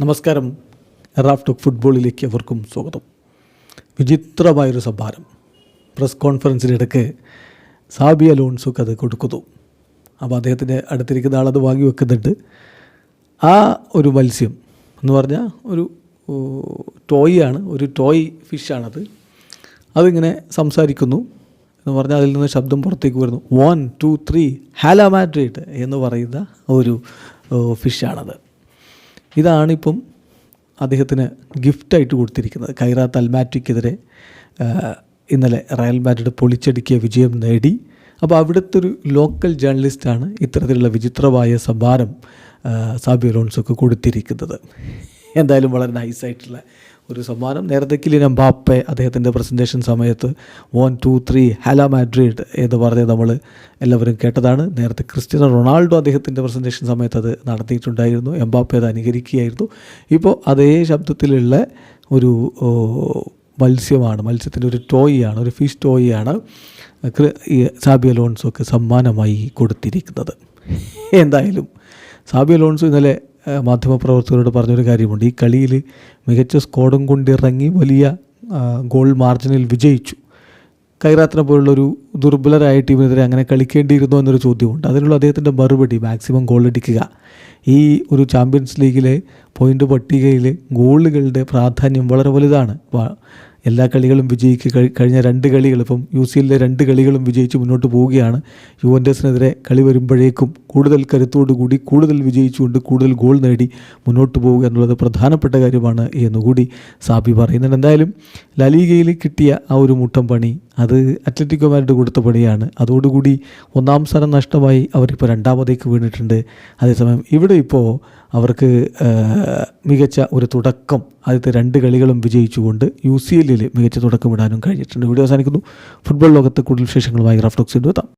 നമസ്കാരം. Raf talk ഫുട്ബോളിലേക്ക് അവർക്കും സ്വാഗതം. വിചിത്രമായൊരു സംഭാരം. പ്രസ് കോൺഫറൻസിനിടയ്ക്ക് സാബി അലോൺസുക്ക് അത് കൊടുക്കുന്നു. അപ്പോൾ അദ്ദേഹത്തിന്റെ അടുത്തിരിക്കുന്ന ആളത് വാങ്ങി വെക്കുന്നുണ്ട്. ആ ഒരു മത്സ്യം എന്ന് പറഞ്ഞാൽ ഒരു ടോയ് ആണ് ഒരു ടോയ് ഫിഷാണത്. അതിങ്ങനെ സംസാരിക്കുന്നു എന്ന് പറഞ്ഞാൽ അതിൽ നിന്ന് ശബ്ദം പുറത്തേക്ക് വരുന്നു. One two three hala Madrid എന്ന് പറയുന്ന ഒരു ഫിഷാണത്. ഇതാണിപ്പം അദ്ദേഹത്തിന് ഗിഫ്റ്റായിട്ട് കൊടുത്തിരിക്കുന്നത്. കൈറാത്ത് അൽമാറ്റിക്കെതിരെ ഇന്നലെ റയൽ മാഡ്രിഡ് പൊളിച്ചടുക്കിയ വിജയം നേടി. അപ്പോൾ അവിടുത്തെ ഒരു ലോക്കൽ ജേർണലിസ്റ്റാണ് ഇത്തരത്തിലുള്ള വിചിത്രമായ സംഭാരം ആ, സാബി അലോൺസൊക്കെ കൊടുത്തിരിക്കുന്നത്. എന്തായാലും വളരെ നൈസായിട്ടുള്ള ഒരു സമ്മാനം. നേരത്തെ കിലിൻ എംബാപ്പെ അദ്ദേഹത്തിന്റെ പ്രസന്റേഷൻ സമയത്ത് one two three hala Madrid എന്ന് പറഞ്ഞ് നമ്മൾ എല്ലാവരും കേട്ടതാണ്. നേരത്തെ ക്രിസ്ത്യനോ റൊണാൾഡോ അദ്ദേഹത്തിന്റെ പ്രസന്റേഷൻ സമയത്ത് അത് നടത്തിയിട്ടുണ്ടായിരുന്നു. എംബാപ്പെ അത് അനുകരിക്കുകയായിരുന്നു. ഇപ്പോൾ അതേ ശബ്ദത്തിലുള്ള ഒരു മത്സ്യമാണ് മത്സ്യത്തിന്റെ ഒരു ടോയിയാണ് ഒരു ഫിഷ് ടോയിയാണ് സാബി അലോൺസോക്ക് സമ്മാനമായി കൊടുത്തിരിക്കുന്നത്. എന്തായാലും സാബി അലോൺസോ ഇന്നലെ മാധ്യമപ്രവർത്തകരോട് പറഞ്ഞൊരു കാര്യമുണ്ട്. ഈ കളിയിൽ മികച്ച സ്കോഡും കൊണ്ടിറങ്ങി വലിയ ഗോൾ മാർജിനിൽ വിജയിച്ചു. കൈറാത്തിനെ പോലുള്ളൊരു ദുർബലരായ ടീമിനെതിരെ അങ്ങനെ കളിക്കേണ്ടിയിരുന്നോ എന്നൊരു ചോദ്യമുണ്ട്. അതിനുള്ള അദ്ദേഹത്തിന്റെ മറുപടി മാക്സിമം ഗോൾ അടിക്കുക. ഈ ഒരു ചാമ്പ്യൻസ് ലീഗിലെ പോയിന്റ് പട്ടികയിൽ ഗോളുകളുടെ പ്രാധാന്യം വളരെ വലുതാണ്. എല്ലാ കളികളും വിജയിക്ക് കഴിഞ്ഞ രണ്ട് കളികൾ ഇപ്പം യു സി എല്ലിലെ രണ്ട് കളികളും വിജയിച്ച് മുന്നോട്ട് പോവുകയാണ്. യുവന്റസിനെതിരെ കളി വരുമ്പോഴേക്കും കൂടുതൽ കരുത്തോടുകൂടി കൂടുതൽ വിജയിച്ചുകൊണ്ട് കൂടുതൽ ഗോൾ നേടി മുന്നോട്ട് പോവുക എന്നുള്ളത് പ്രധാനപ്പെട്ട കാര്യമാണ് എന്നുകൂടി സാബി പറയുന്നുണ്ട്. എന്തായാലും ലലീഗയിൽ കിട്ടിയ ആ ഒരു മുട്ടം പണി അത് അത്ലറ്റിക്കോമാരുടെ കൊടുത്ത പണിയാണ്. അതോടുകൂടി ഒന്നാം സ്ഥാനം നഷ്ടമായി അവരിപ്പോൾ രണ്ടാമതേക്ക് വീണിട്ടുണ്ട്. അതേസമയം ഇവിടെ ഇപ്പോൾ അവർക്ക് മികച്ച ഒരു തുടക്കം ആദ്യത്തെ രണ്ട് കളികളും വിജയിച്ചുകൊണ്ട് യു സി എല്ലിൽ മികച്ച തുടക്കം ഇടാനും കഴിഞ്ഞിട്ടുണ്ട്. വീഡിയോ അവസാനിക്കുന്നു. ഫുട്ബോൾ ലോകത്ത് കൂടുതൽ വിശേഷങ്ങളുമായി റാഫ്റ്റോക്സിന്റെ എത്താം